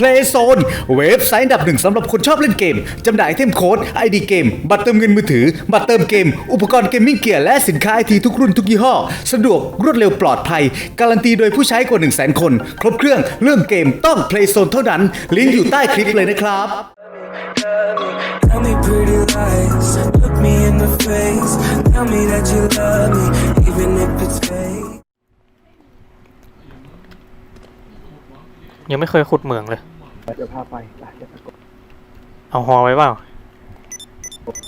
Playzone เว็บไซต์อันดับหนึ่งสำหรับคนชอบเล่นเกม จำหน่ายไอเทมโค้ด ID เกม บัตรเติมเงินมือถือ บัตรเติมเกม อุปกรณ์เกมมิ่งเกียร์และสินค้าไอทีทุกรุ่นทุกยี่ห้อ สะดวกรวดเร็วปลอดภัย การันตีโดยผู้ใช้กว่า 1 0 0 0 0 0 คน ครบเครื่องเรื่องเกมต้อง Playzone เท่านั้น ลิงก์อยู่ใต้คลิปเลยนะครับ Tell me pretty lies, look me in the face. Tell me that you love me, even if it's fake. ยังไม่เคยขุดเหมืองเลย เดี๋ยวพาไปไปเดี๋ยวไปกดเอาฮอไว้เปล่า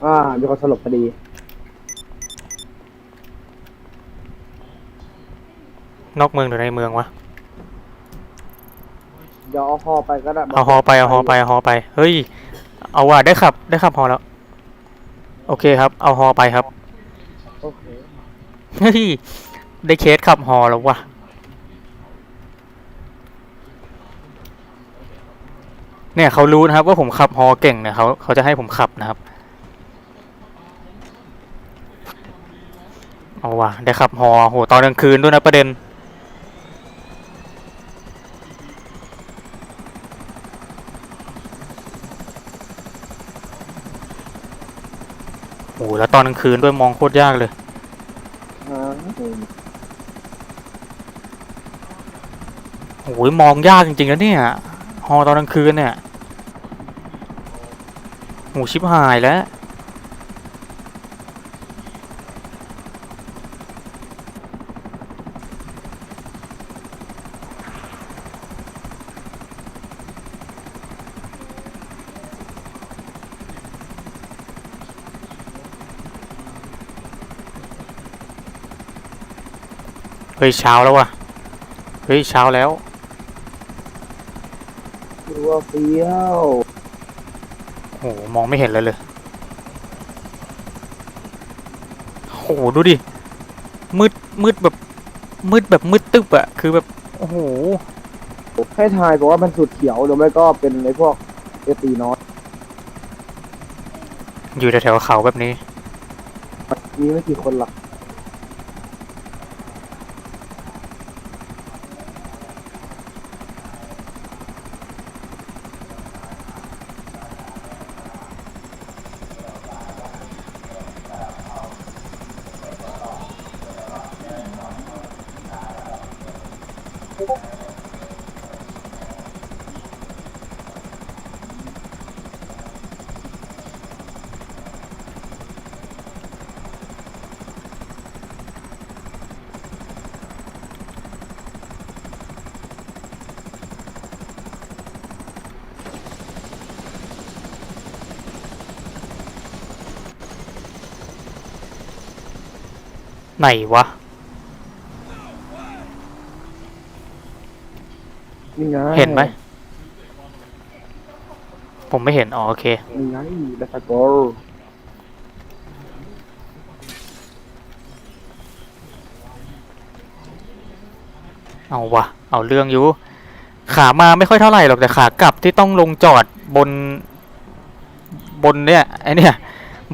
อ่ามีคนสลบพอดี นอกเมืองหรือในเมืองวะ เดี๋ยวเอาคอไปก็ได้เอาฮอไปเอาฮอไปเอาฮอไป เฮ้ย เอาว่ะได้ขับ ได้ขับฮอแล้ว โอเคครับ เอาฮอไปครับ โอเค เฮ้ย ได้เคสขับฮอแล้ววะ เนี่ยเขารู้นะครับว่าผมขับฮอเก่งเนี่ยเขาเขาจะให้ผมขับนะครับ เอาว่ะได้ขับฮอโหตอนกลางคืนด้วยนะประเด็น โอ้โหแล้วตอนกลางคืนด้วยมองโคตรยากเลยอ่าโอ้ยมองยากจริงๆแล้วเนี่ยฮ อตอนกลางคืนเนี่ยโหชิบหายแล้ว เฮ้ยเช้าแล้วว่ะ เฮ้ยเช้าแล้ว ดูว่าเฟี้ยวโอ้โหมองไม่เห็นเลยเลยโอ้โหดูดิ มืดมืดแบบมืดแบบมืดตึ๊บอะคือแบบโอ้โหให้ทายบอกว่ามันสุดเขียวหรือไม่ก็เป็นไอ้พวกเอตีน้อยอยู่แถวๆเขาแบบนี้ มีไม่กี่คนหรอก ไหนวะ นี่ไงเห็นไหม ผมไม่เห็น อ๋อ โอเค นี่ไงเดตโกเอาวะ เอาเรื่องอยู่ ขามาไม่ค่อยเท่าไหร่หรอกแต่ขากลับที่ต้องลงจอดบน บนเนี่ยไอเนี่ย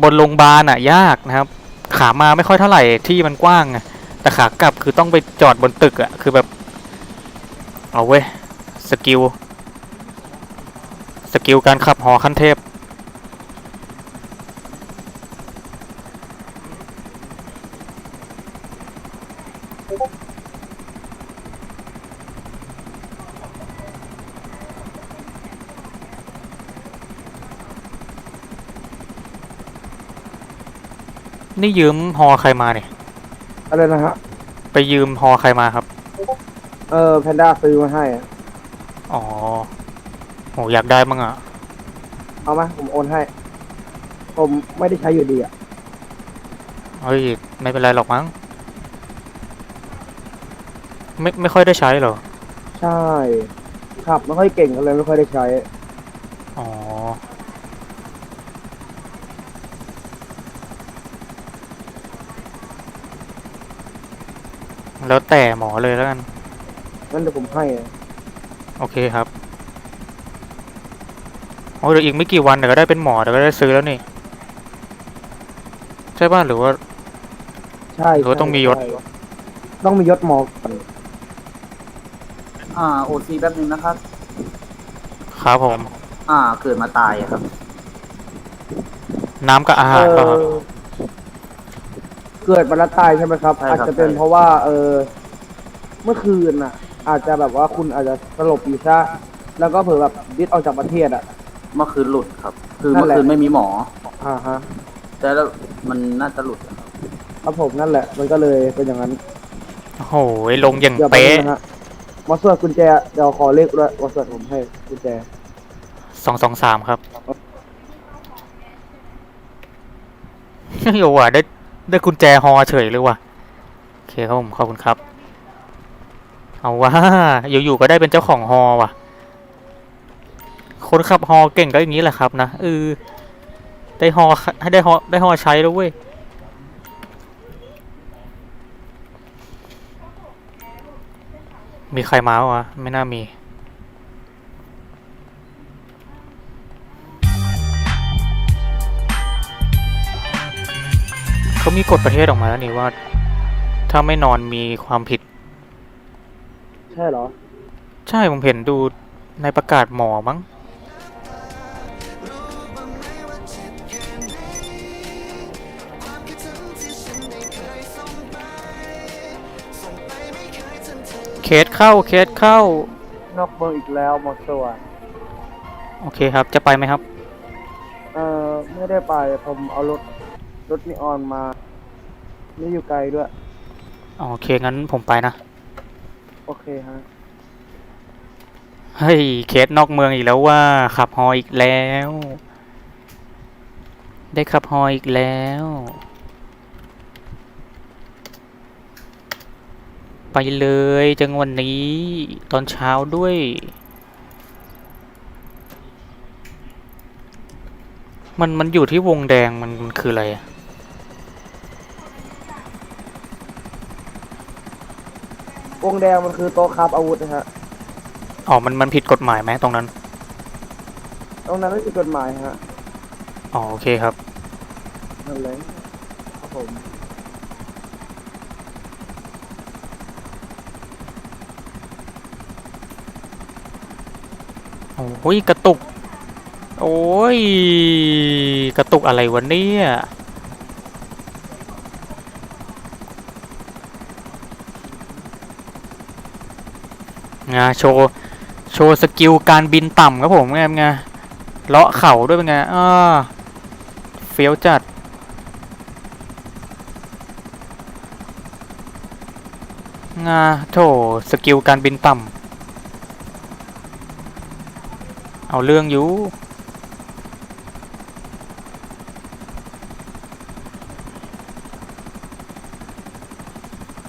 บนโรงพยาบาลอะ ยากนะครับ ขามาไม่ค่อยเท่าไหร่ที่มันกว้างอะแต่ขากลับคือต้องไปจอดบนตึกอะคือแบบ เอาเว้ยสกิลสกิลการขับหอขั้นเทพ นี่ยืมฮอใครมาเนี่ย อะไรนะฮะ ไปยืมฮอใครมาครับ เออแพนด้าซื้อมาให้อะอ๋อโหอยากได้มั้งอะ เอามาผมโอนให้ ผมไม่ได้ใช้อยู่ดีอะ เฮ้ย ไม่เป็นไรหรอกมั้ง ไม่ไม่ค่อยได้ใช้เหรอ ใช่ ขับไม่ค่อยเก่งก็เลยไม่ค่อยได้ใช้ อ๋อ แล้วแต่หมอเลยแล้วกัน งั้นเดี๋ยวผมให้อะโอเคครับ โอ้เดี๋ยวอีกไม่กี่วันเดี๋ยวก็ได้เป็นหมอเดี๋ยวก็ได้ซื้อแล้วนี่ ใช่ป่ะหรือว่า ใช่หรือว่าต้องมียศ ใช่ต้องมียศหมอก่อนอ่าโอซีแป๊บนึงนะครับ ครับผม อ่า เกิดมาตายอะครับ น้ำกับอาเอหารป่ะครับ อ เกิดมาแล้วตายใช่ไหมครับ ใช่ครับ อาจจะเป็นใช่เพราะว่า เออเมื่อคืนน่ะ อาจจะแบบว่าคุณอาจจะสลบอยู่ซะแล้วก็เผลอแบบดิดออกจากประเทศอะ เมื่อคืนหลุดครับ คือนั่เมื่นอแหละ คืนไม่มีหมอ อ่าฮะแต่แล้วมันน่าจะหลุดอะครับครับผมนั่นแหละ มันก็เลยเป็นอย่างนั้นโอ้โหลงอย่างเดี๋ยวไปเป๊ะนะฮะมาสวดกุญแจเดี๋ยวขอเลขด้วยมาสวดผมให้กุญแจสองสองสามครับ โอ้ว่ะได้ ได้กุญแจฮอเฉยเลยว่ะโอเคครับผมขอบคุณครับ เอาว่าอยู่ๆก็ได้เป็นเจ้าของฮอว่ะ คนขับฮอเก่งก็อย่างนี้แหละครับนะเออได้ฮอให้ได้ฮอได้ฮอใช้แล้วเว้ยมีใครมาวะไม่น่ามี เขามีกฎประเทศออกมาแล้วนี่ว่า ถ้าไม่นอนมีความผิด ใช่เหรอ ใช่ผมเห็นดูในประกาศหมอมั้งเคสเข้าเคสเข้านอกเมืองอีกแล้วมาสวดโอเคครับ จะไปไหมครับ เออไม่ได้ไป ผมเอารถ รถนีออนมาไม่อยู่ไกลด้วยโอเคงั้นผมไปนะ โอเคฮะ เฮ้ย เคสนอกเมืองอีกแล้วว่า ขับฮออีกแล้ว ได้ขับฮออีกแล้ว ไปเลยจังวันนี้ ตอนเช้าด้วย มันมันอยู่ที่วงแดงมันมันคืออะไรอะ งแดงมันคือโต๊ะครับอาวุธนะฮะอ๋อ มันมันผิดกฎหมายไหมตรงนั้น ตรงนั้นไม่มีกฎหมายฮะอ๋อ โอเคครับ นั่นเลยครับผมโอ้ยกระตุก โอ้ย กระตุกอะไรวะเนี่ย งโชว์โชว์สกิลการบินต่ำครับผมไงไงเลาะเข่าด้วยเป็นไงอ่าเฟี้ยวจัดงาโถสกิลการบินต่ำเอาเรื่องอยู่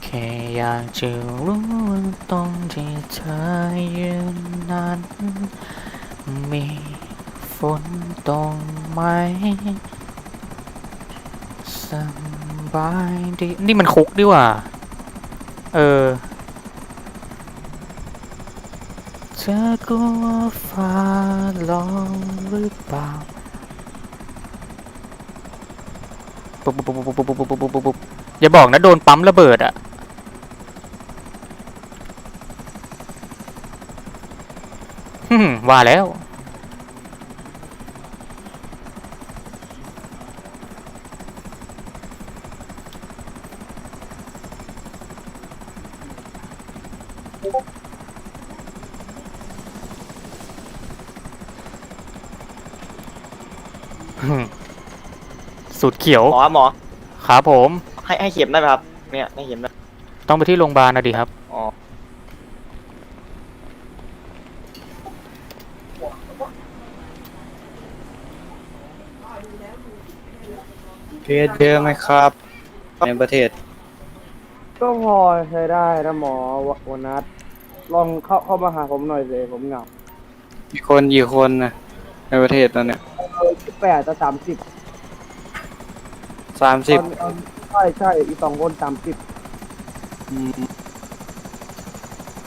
แค่ อยากจะรู้ว่าตรงที่เธอยืนนั้น มีฝนตรงไหมสบายดีนี่มันคุกดีว่ะเออ เธอกลัวฟ้าร้องหรือเปล่าปุ๊บปุ๊บปุ๊บปุ๊บปุ๊บปุ๊บปุ๊บปุ๊บปุ๊บอย่าบอกนะ โดนปั๊มระเบิดอะฮึ่ม ว่าแล้วฮึ่มสูตรเขียว หมอหมอ ครับผม ให้ให้เข็มได้ไหมครับ เนี่ยให้เข็มได้ต้องไปที่โรงพยาบาลนะดิครับ อ๋อ เคสเยอะไหมครับ ในประเทศ ก็พอใช้ได้นะหมอววันนัดลองเข้าเข้ามาหาผมหน่อยเลยผมเหงามีคนกี่คนนะในประเทศตอนเนี้ยสิบแปดจะสามสิบสามสิบใช่ใช่อีกสองคนสามสิบ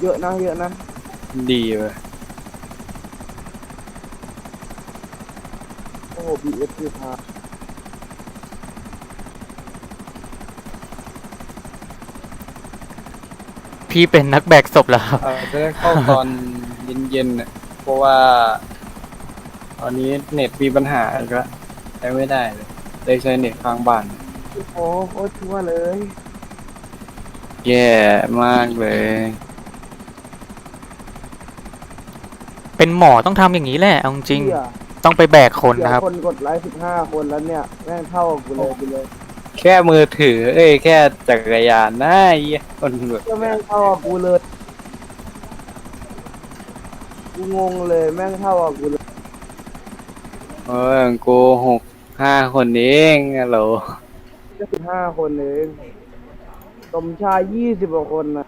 เยอะนะเยอะนะ ดีเลยโอ้บีเอฟคือพา พี่เป็นนักแบกศพแล้วครับ เออจะได้เข้าตอนเย็นๆน่ะเพราะว่า ตอนนี้เน็ตมีปัญหาอีกแล้วใช้ไม่ได้เลยเลยใช้เน็ตข้างบ้าน โอ้โคตรชั่วเลย แย่มากเลยเป็นหมอต้องทำอย่างนี้แหละเอาจริงเหี้ยๆต้องไปแบกคนเดี๋ยวนะครับคนกดไลค์สิบห้าคนแล้วเนี่ย แม่งเท่ากับกูเลยไปเลย แค่มือถือ เอ้ยแค่จักรยานนะไอ้เหี้ยคนแบบก็แม่งเท่ากับกูเลยกูงงเลยแม่งเท่ากับกูเลยเออโกหกห้าคนเองฮัลโหลก็สิบห้าคนเองสมชายยี่สิบกว่าคนนะ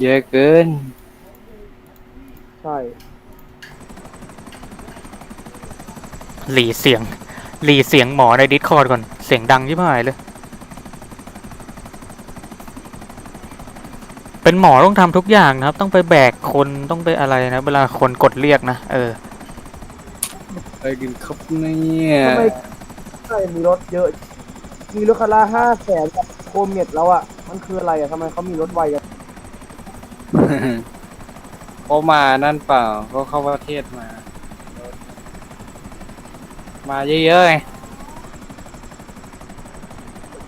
เยอะเกิน ใช่ หลีเสียง หลีเสียงหมอในดิสคอร์ดก่อน เสียงดังที่หายเลย เป็นหมอต้องทำทุกอย่างนะครับ ต้องไปแบกคนต้องไปอะไรนะ เวลาคนกดเรียกนะ เออไปกินครับเนี่ยทำไมใช่มีรถเยอะ มีรถคันละห้าแสนโคมเม็ดแล้วอะ มันคืออะไรอะทำไมเขามีรถไวกันเขามานั่นเปล่าเขาเข้าประเทศมา มาเยอะๆไง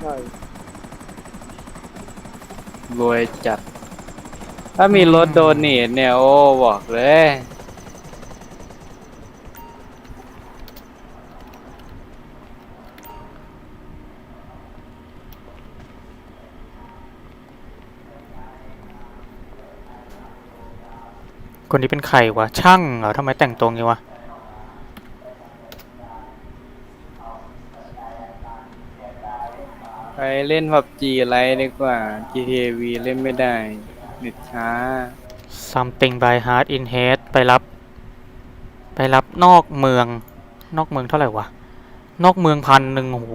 ใช่รวยจัด ถ้ามีรถโดนหนีเนี่ย โอ้บอกเลย คนนี้เป็นใครวะ ช่างเหรอทำไมแต่งตัวงี้วะ ไป เล่นพับจีไรดีกว่า GTA V เล่นไม่ได้เน็ตช้า something by heart in head ไปรับ ไปรับนอกเมือง นอกเมืองเท่าไหร่วะ นอกเมืองพันหนึ่งโอ้โห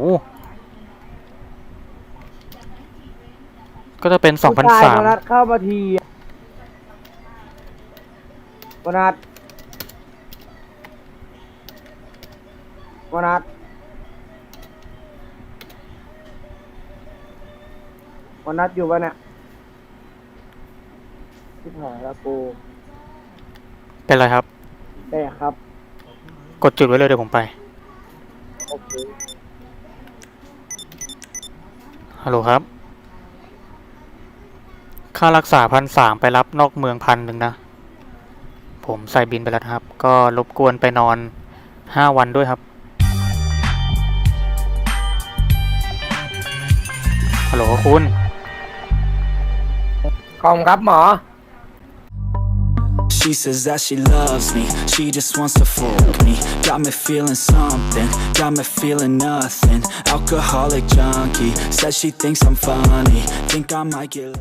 ก็จะเป็นสองพันผู้ชสายมมนัดเข้ามาทีอะมนัดมนัด มนัดอยู่ปะเนี่ยที่หายแล้วกูเป็นไรครับแต่ครับ กดจุดไว้เลยเดี๋ยวผมไป โอเค ฮัลโหลครับ ค่ารักษาพันสามไปรับนอกเมืองพันหนึ่งนะ ผมใส่บินไปแล้วนะครับ ก็รบกวนไปนอนห้าวันด้วยครับ ฮัลโหลคุณ คอมครับหมอ She says that she loves me, she just wants to fuck me. Got me feeling something, got me feeling nothing. Alcoholic junkie, says she thinks I'm funny. Think I might get.